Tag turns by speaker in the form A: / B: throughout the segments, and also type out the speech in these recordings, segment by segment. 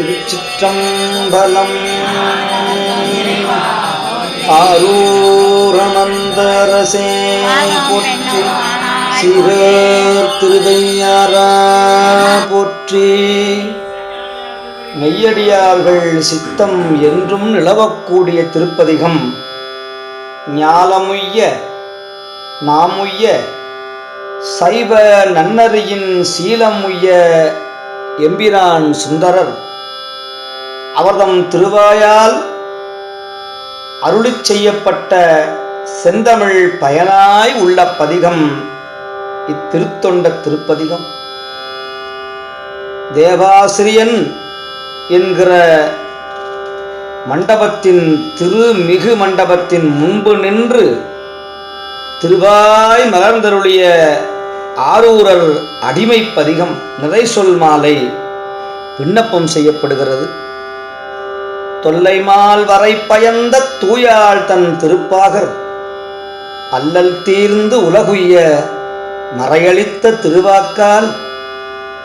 A: திருச்சிற்றம்பலம். ஆரூரமந்தரசே போற்றி சிறர் திருவையாரா போற்றி. மெய்யடியார்கள் சித்தம் என்றும் நிலவக்கூடிய திருப்பதிகம். ஞாலமுய்ய நாமுய்ய சைவ நன்னறியின் சீலமுய்ய எம்பிரான் சுந்தரர். அவர்தம் திருவாயால் அருளிச் செய்யப்பட்ட செந்தமிழ் பயனாய் உள்ள பதிகம் இத்திருத்தொண்ட திருப்பதிகம். தேவாசிரியன் என்கிற மண்டபத்தின் திருமிகு மண்டபத்தின் முன்பு நின்று திருவாய் மலர்ந்தருளிய ஆரூரர் அடிமை பதிகம் நிறை சொல் மாலை விண்ணப்பம் செய்யப்படுகிறது. தொல்லைமால் வரை பயந்த தூயாள் தன் திருப்பாகர். அல்லல் தீர்ந்து உலகுய்ய மறையளித்த திருவாக்கால்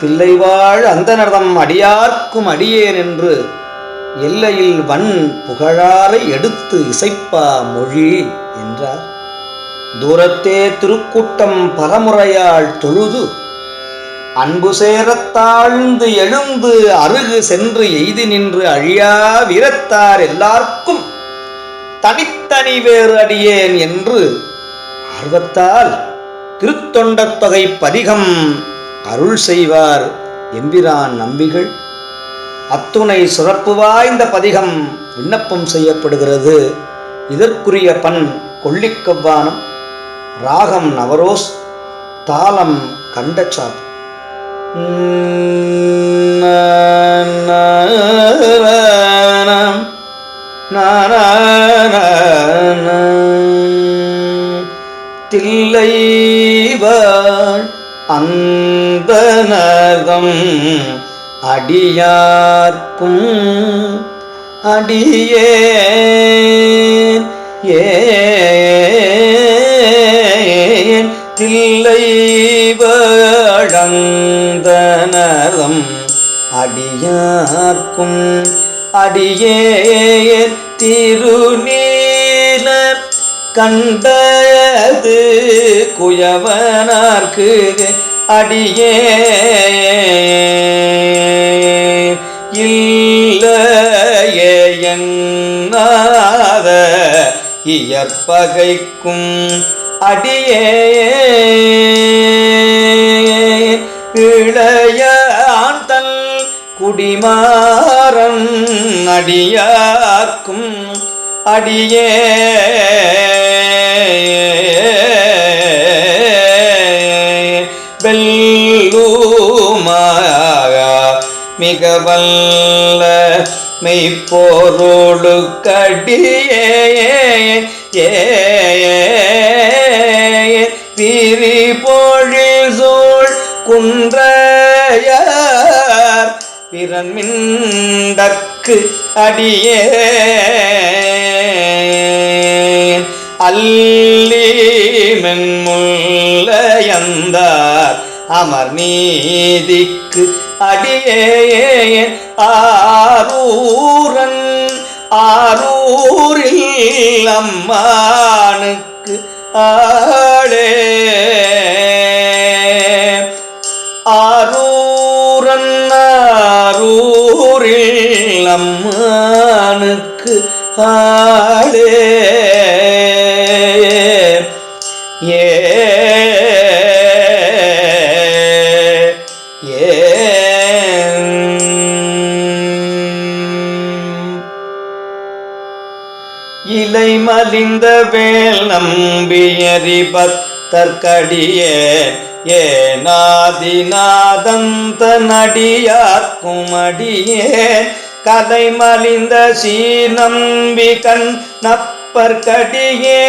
A: பிள்ளைவாழ் அந்தனர்தம் அடியார்க்கும் அடியேன் என்று எல்லையில் வன் புகழாரை எடுத்து இசைப்பா மொழி என்றார். தூரத்தே திருக்கூட்டம் பலமுறையால் தொழுது அன்பு சேரத் தாழ்ந்து எழுந்து அருகு சென்று எய்தி நின்று அழியா வீரத்தார் எல்லாருக்கும் தனித்தனி வேறு அடியேன் என்று ஆர்வத்தால் திருத்தொண்டத்தொகை பதிகம் அருள் செய்வார் எம்பிரான் நம்பிகள். அத்துணை சிறப்பு வாய்ந்த பதிகம் விண்ணப்பம் செய்யப்படுகிறது. இதற்குரிய பண் கொல்லிக்கவ்வானம் ராகம் நவரோஸ் தாளம் கண்டச்சாப்பு. தில்லைவாள் அந்தனதம் அடியார்க்கும் அடியே ஏன் தில்லை வழந்தனரம் அடியார்க்கும் அடியே திருநீல கண்டது குயவனார்க்கு அடியே இல்லையென்னாத இயற்பகைக்கும் அடியே அடியார்க்கும் அடியே. வெல்லூமாக மிக வல்ல மெய்ப்போரோடு கடியே. ஏ திரி பொழில் சூழ் குன்றையார். பிறன்மிண்டற்கு அடியே. அல்லி மென்முல்லையந்தார் அமர் நீதிக்கு அடியே ஆரூரன் ஆரூரில் அம்மானுக்கு ஆளே. ஆரூரில் அம்மானுக்கு ஆளே. ஏ. இலை மலிந்த வேல் நம்பியறி பத்தற்கடியே ஏனாதிநாதந்த நடியார்க்கும் அடியே கலை மலிந்த சீ நம்பி கண் நப்பற்கடியே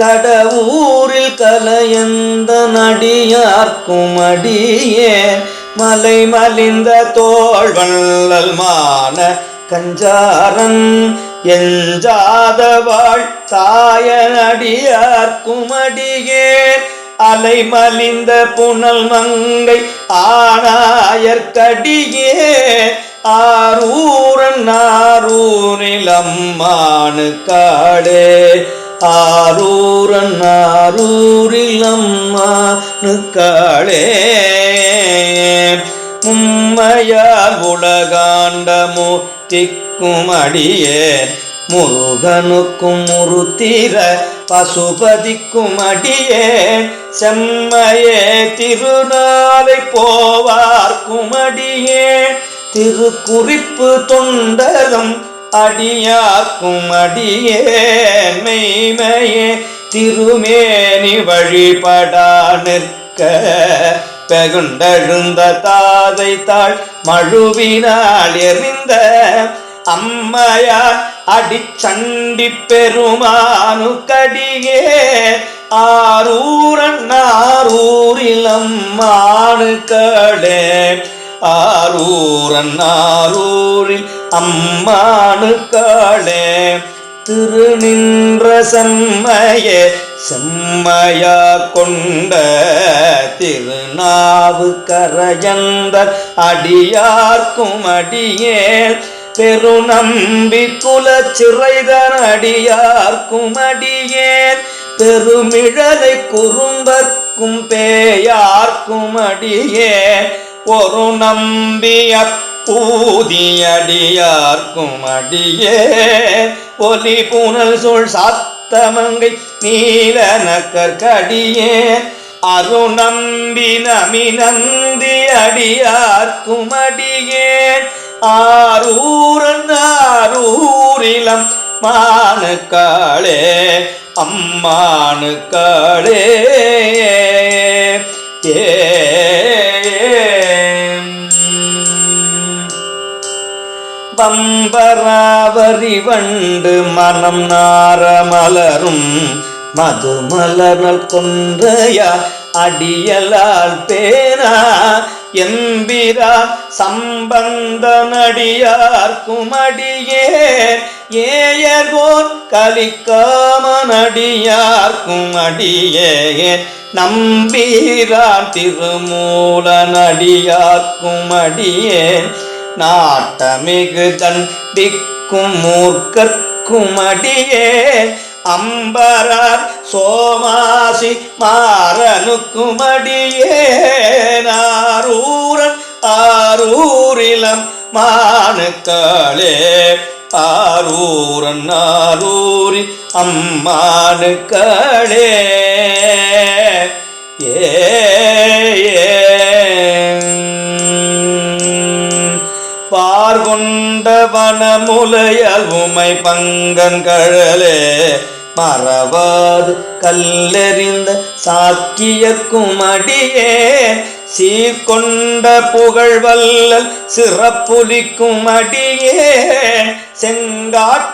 A: கடவுரில் கலையந்த நடியார்க்கும் அடியே மலை மலிந்த தோழ்வள்ளல் மான கஞ்சாரன் எஞ்சாதவாள் தாய நடியார்க்கும் அடியே அலை மலிந்த புனல் மங்கை ஆனாயற்கடியே ஆரூரன் ஆரூரிலம்மானு காடே. ஆரூரன் ஆரூரிலம்மானு காடே. மும்மையால் உலகாண்டமு திக்கும் அடியே. முருகனுக்கும் முருத்திர பசுபதிக்கும் அடியே. செம்மையே திருநாளை போவார்க்கும் அடியேன் திருக்குறிப்பு தொண்டரும் அடியாக்கும் அடியேன் மெய்மையே. திருமேனி வழிபடா நிற்க பெகுண்டெழுந்த தாதை தாள் மழுவினால் எறிந்த அம்மையார் அடிச்சண்டி பெருமானு கடியே ஆரூரன் ஆரூரில் அம்மானு ஆரூரன்னாரூரில் அம்மானு காளே திருநின்ற செம்மைய செம்மையா கொண்ட திருநாவு கரஜந்தர் அடியார்க்கும் அடியே பெருநம்பி குல சிறைதன் அடியார்க்கும் அடியேன் பெருமிழலை குறும்பர்க்கும் பேயார்க்கும் அடியேன் ஒரு நம்பிய பூதியடியார்க்கும் அடியே. ஒலி புனல் சொல் சாத்தமங்கை நீல நக்கற்கடியே அருநம்பி நமி நந்தி அடியார்க்கும் அடியேன் ஆரூரன் ஆரூரிலம் மானுக்காளே அம்மானுக்காளே. ஏ பம்பராவரி வண்டு மனம் நாரமலரும் மதுமலர்கள் கொன்றையா அடியலால் பேனா எம்பிரா சம்பந்த நடியார்க்கும் அடியே கலிக்காம கலிக்காமனடியார்க்கும் குமடியே. நம்பீரான் திருமூல நடியார்க்கும் அடியேன் நாட்டமிகு தண்டிக்கும் மூர்க்கர்க்கும் அடியே. அம்பரார் சோமாசி மாறனுக்கும் அடியே. நாரூரன் ஆரூரிலம் மானுக்களே ஆரூரன் ஆரூரி அம்மானுக்களே. பார்கொண்ட வனமுலையல் உமை பங்கன் கழலே மறவாது கல்லெறிந்த சாக்கியக்கும் அடியே சீர்கொண்ட புகழ்வல்லல் சிறப்புலிக்கும் அடியே செங்காட்டங்குடிமேய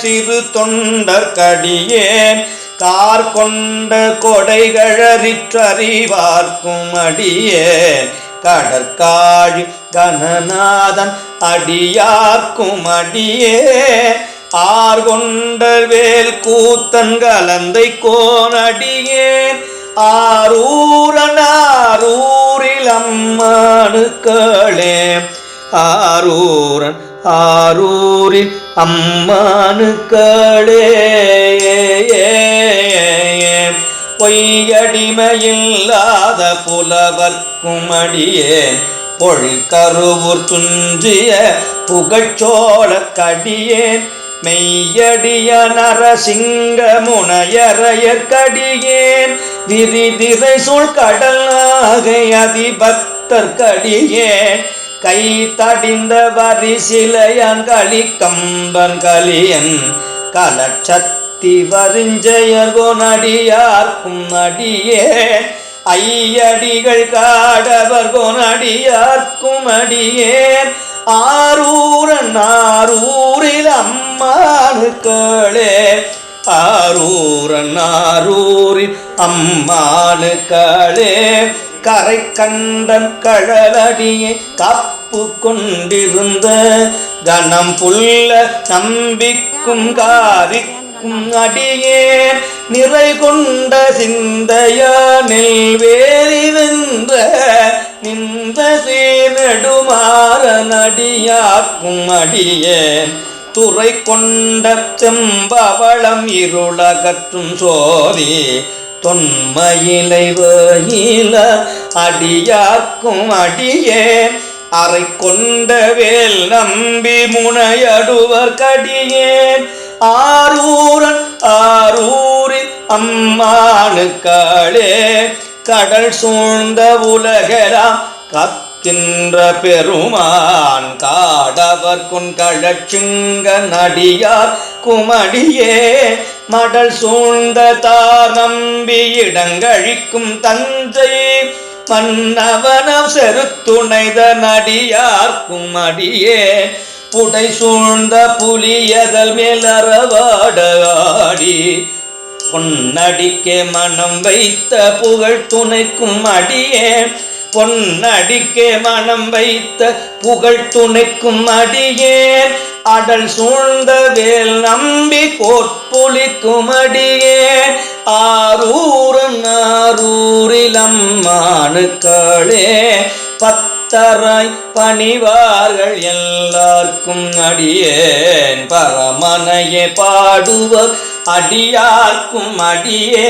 A: சிறு தொண்டற்கடியேன் தார் கொண்ட கொடைகளறிற்றறிவார்க்கும் அடியே. கடற்காழி கணநாதன் அடியார்க்கும் அடியே. ஆர் கொண்டர் வேல் கூத்தன் கலந்தை கோனடியேன். ஆரூரனாரூரில் அம்மானுக்களே ஆரூரன் ஆரூரில் அம்மானுக்களே. பொய்யடிமையில்லாத புலவர்க்கும் அடியேன் பொழிற்கருவூர் துஞ்சிய புகச்சோழ கடியேன் மெய்யடிய நரசிங்க முனையறையற்கடியேன் விரிதிரை சூழ் கடல் நாகை அதிபக்தர்க்கடியேன் கை தடிந்த வரிசிலையான் களி கம்பன் கலியன் கலட்சத்தி வரிஞ்செயர்கோன் அடியார்க்கும் அடியே ஐயடிகள் காடவர்கோன் அடியார்க்கும் அடியே ஆரூரன் ஆரூரில் அம்மானுக்களே. ஆரூரன் ஆரூரில் அம்மானுக்களே. கரை கண்டன் கழலடியை காப்பு கொண்டிருந்த கணம் புல்ல நம்பிக்கும் காரிக்கும் அடியே நிறை கொண்ட சிந்தையானில் வேறி வென்ற நின்ற சீனடுமாற நடியாக்கும் அடியேன் துறை கொண்ட செம்பவளம் இருளகற்றும் சோதி தொன்மையிலை வேயில அடியாக்கும் அடியே. அறை கொண்ட வேல் நம்பி முனையடுவர் கடியேன் ஆரூரன் ஆரூரில் அம்மானுக்காளே. கடல் சூழ்ந்த உலகெல்லாம் கக்கின்ற பெருமான் காடவர் கொண்கழச்சுங்க நடியார் குமடியே மடல் சூழ்ந்த தார் நம்பி இடங்கழிக்கும் தஞ்சை மன்னவனம் செருத்துணைத நடியார் குமடியே புடை சூழ்ந்த புலியதல் மேலறவாடாடி பொன்னடிக்கே மனம் வைத்த புகழ் துணைக்கும் அடியே பொன்னடிக்கே மனம் வைத்த புகழ் துணைக்கும் அடியேன். அடல் சூழ்ந்த வேல் நம்பி கோட்புலிக்கும் அடியேன். ஆரூரன் ஆரூரில் அம்மானுக்களே பத்தராய் பணிவார்கள் எல்லாருக்கும் அடியேன். பரமனையே பாடுவர் அடியார்க்கும் அடியே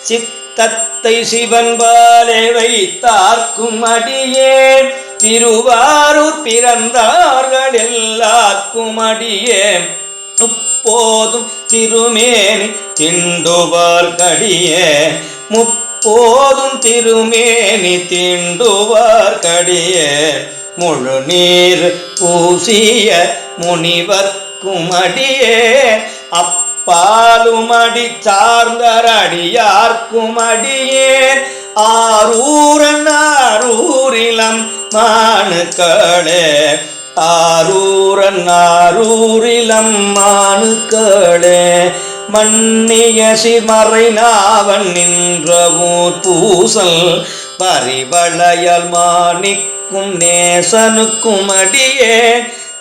A: சித்த சிவன் பாலே வைத்தார்க்கும் அடியேன் திருவாரூர் பிறந்தார்கள் எல்லாருக்கும் அடியேன் முப்போதும் திருமேனி திண்டுவார் கடியே முப்போதும் திருமேனி திண்டுவார் கடியே முழு நீர் பூசிய முனிவர்க்கும் அடியே. அப் பாலுமடி சார்ந்தர் அடியார்க்கும் அடியேன் ஆரூரன் ஆரூரிலம் மானுக்களே. ஆரூரன் ஆரூரிலம் மானுக்களே. மன்னிய சிமறை நாவன் நின்ற ஊர் பூசல் பரிவளையல் மாணிக்கும் நேசனுக்கும் அடியே.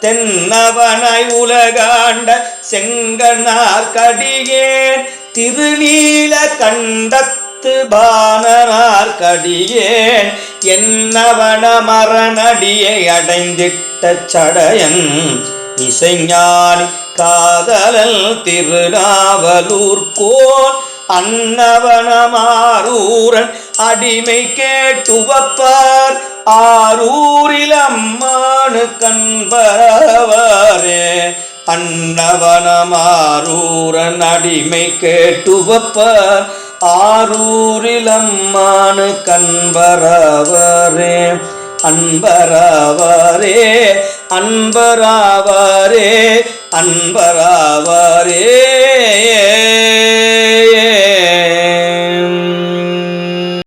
A: தென்னவனாய் உலகாண்ட செங்கனார் கடியேன் திருநீல கண்டத்து பானனார் கடியேன் என்னவன மரணடியை அடைந்திட்ட சடையன் இசைஞானி காதலல் திருநாவலூர் கோன் அன்னவனமாரூரன் அடிமை கேட்டுவப்பார் ஆரூரில் அம்மானு கண்பரவாரே அன்னவனமாரூரன் அடிமை கேட்டுவப்பார். ஆரூரில் அம்மானு கண்பரவரே அன்பராவாரே அன்பராவாரே அன்பராவாரே.